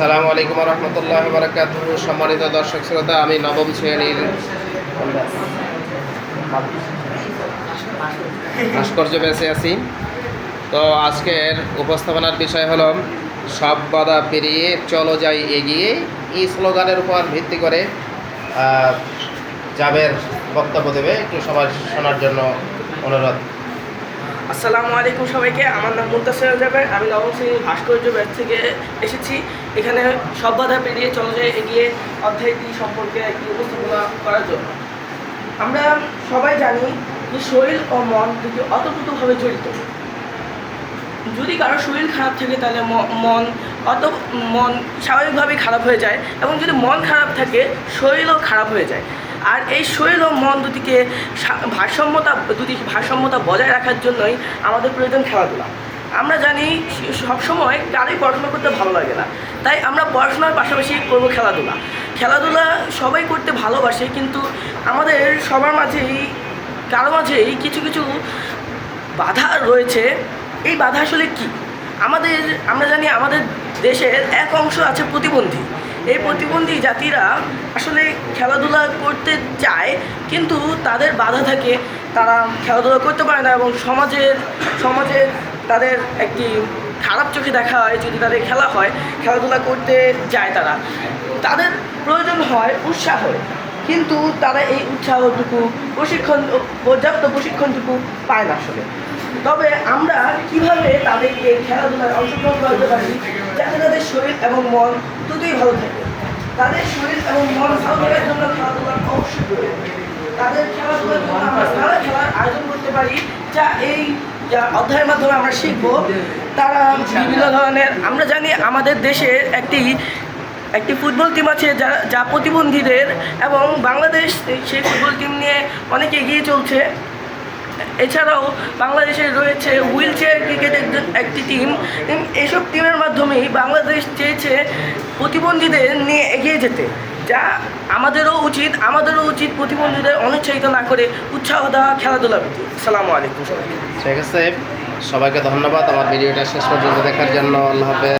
সালামু আলাইকুম রহমতুল্লাহ বারাকাত সম্মানিত দর্শক শ্রোতা, আমি নবম শ্রেণির ভাস্কর্য বেঁচে আছি। তো আজকের উপস্থাপনার বিষয় হলো, সব বাধা পেরিয়ে চলো যাই এগিয়ে। এই স্লোগানের উপর ভিত্তি করে জাবের বক্তব্য দেবে। একটু সবাই শোনার জন্য অনুরোধ। আসসালামু আলাইকুম সবাইকে, আমার নাম মুন্তাসির যাবে আমি নবম শ্রেণির ভাস্কর্য ব্যাচ থেকে এসেছি। এখানে সব বাধা পেরিয়ে চলে যায় এগিয়ে অধ্যায়টি সম্পর্কে একটি উপস্থাপনা করার জন্য। আমরা সবাই জানি যে শরীর ও মন দুটি অতপ্রতভাবে জড়িত। যদি কারও শরীর খারাপ থাকে, তাহলে মন অত, মন স্বাভাবিকভাবেই খারাপ হয়ে যায়। এবং যদি মন খারাপ থাকে, শরীরও খারাপ হয়ে যায়। আর এই শরীর ও মন দুটিকে ভারসাম্যতা দুটি ভারসাম্যতা বজায় রাখার জন্যই আমাদের প্রয়োজন খেলাধুলা। আমরা জানি সবসময় কারোই পড়াশোনা করতে ভালো লাগে না, তাই আমরা পড়াশোনার পাশাপাশি করব খেলাধুলা। খেলাধুলা সবাই করতে ভালোবাসে, কিন্তু আমাদের সবার মাঝেই, কারও মাঝেই কিছু কিছু বাধা রয়েছে। এই বাধা আসলে কি? আমাদের, আমরা জানি আমাদের দেশের এক অংশ আছে প্রতিবন্ধী। এই প্রতিবন্ধী জাতিরা আসলে খেলাধুলা করতে চায়, কিন্তু তাদের বাধা থাকে। তারা খেলাধুলা করতে পারে না এবং সমাজের সমাজের তাদের একটি খারাপ চোখে দেখা হয় যদি তাদের খেলা হয়, খেলাধুলা করতে যায় তারা। তাদের প্রয়োজন হয় উৎসাহ। কিন্তু তারা এই উৎসাহটুকু প্রশিক্ষণ, পর্যাপ্ত প্রশিক্ষণটুকু পায় না আসলে। তবে আমরা কীভাবে তাদেরকে খেলাধুলায় অংশগ্রহণ করতে পারি যাতে তাদের শরীর এবং মন দুটোই ভালো থাকে। তাদের শরীর এবং মন ভালো থাকার জন্য খেলাধুলা অবশ্যই প্রয়োজন। তাদের খেলাধুলার জন্য আমরা নানা খেলার আয়োজন করতে পারি, যা এই, যা অধ্যায়ের মাধ্যমে আমরা শিখব। তারা বিভিন্ন ধরনের, আমরা জানি আমাদের দেশের একটি একটি ফুটবল টিম আছে যা যা প্রতিবন্ধীদের এবং বাংলাদেশ সেই ফুটবল টিম নিয়ে অনেক এগিয়ে চলছে। এছাড়াও বাংলাদেশে রয়েছে হুইল চেয়ার ক্রিকেট একটি টিম এসব টিমের মাধ্যমেই বাংলাদেশ চেয়েছে প্রতিবন্ধীদের নিয়ে এগিয়ে যেতে, যা আমাদেরও উচিত আমাদেরও উচিত প্রতিবন্ধীদের অনুৎসাহিত না করে উৎসাহ দেওয়া খেলাধুলা প্রতি। সালামু আলাইকুম সবাইকে। ঠিক আছে, সবাইকে ধন্যবাদ। আমার ভিডিওটা শেষ পর্যন্ত দেখার জন্য। আল্লাহ